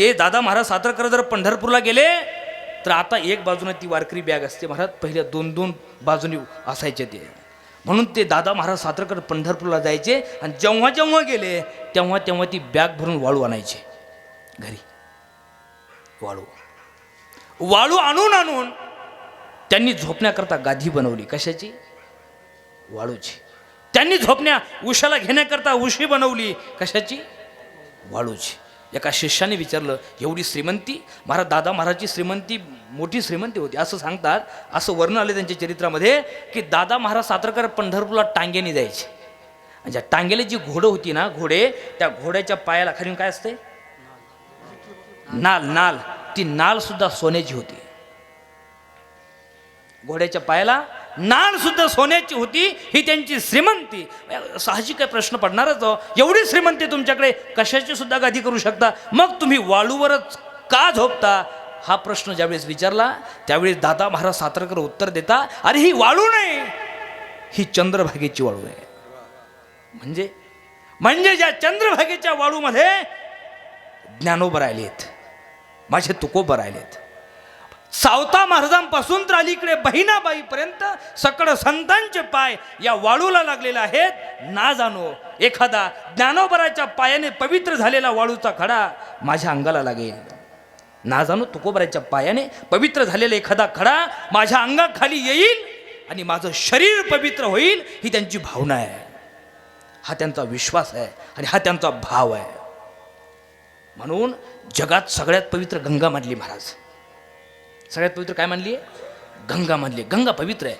ते दादा महाराज सातारकर जर पंढरपूरला गेले तर आता एक बाजूने ती वारकरी बॅग असते महाराज पहिल्या दोन दोन बाजूनी असायचे ते. म्हणून ते दादा महाराज सातारकर पंढरपूरला जायचे आणि जेव्हा जेव्हा गेले तेव्हा तेव्हा ती बॅग भरून वाळू आणायचे. घरी. वाळू. वाळू आणून आणून त्यांनी झोपण्याकरता गादी बनवली. कशाची? वाळूची. त्यांनी झोपण्या उशाला घेण्याकरता उशी बनवली. कशाची? वाळूची. एका शिष्याने विचारलं एवढी श्रीमंती? महाराज दादा महाराजची श्रीमंती मोठी श्रीमंती होती. असं सांगतात असं वर्णन आलं त्यांच्या चरित्रामध्ये की दादा महाराज सातारकर पंढरपूरला टांग्याने जायचे. आणि ज्या टांग्याला जी घोडं होती ना घोडे त्या घोड्याच्या पायाला खाली काय असते? नाल नाल. ती नाल सुद्धा सोन्याची होती. घोड्याच्या पायाला नाळ सुद्धा सोन्याची होती ही त्यांची श्रीमंती. साहजिक काय प्रश्न पडणारच हो. एवढी श्रीमंती तुमच्याकडे कशाची सुद्धा गादी करू शकता? मग तुम्ही वाळूवरच का झोपता? हा प्रश्न ज्यावेळेस विचारला त्यावेळेस दादा महाराज सातारकर उत्तर देता अरे ही वाळू नाही ही चंद्रभागेची वाळू आहे. म्हणजे म्हणजे ज्या चंद्रभागेच्या वाळूमध्ये ज्ञानोबर आलेत माझे तुकोबर राहिलेत. सावता महाराजांपासून तर अलीकडे बहिणाबाईपर्यंत सकळ संतांचे पाय या वाळूला लागलेले आहेत. ना जाणो एखादा ज्ञानोबराच्या पायाने पवित्र झालेला वाळूचा खडा माझ्या अंगाला लागेल. ना जाणो तुकोबराच्या पायाने पवित्र झालेला एखादा खडा माझ्या अंगाखाली येईल आणि माझं शरीर पवित्र होईल ही त्यांची भावना आहे. हा त्यांचा विश्वास आहे आणि हा त्यांचा भाव आहे. म्हणून जगात सगळ्यात पवित्र गंगा मानली महाराज. सगळ्यात पवित्र काय मानली गंगा मानली गंगा पवित्र आहे.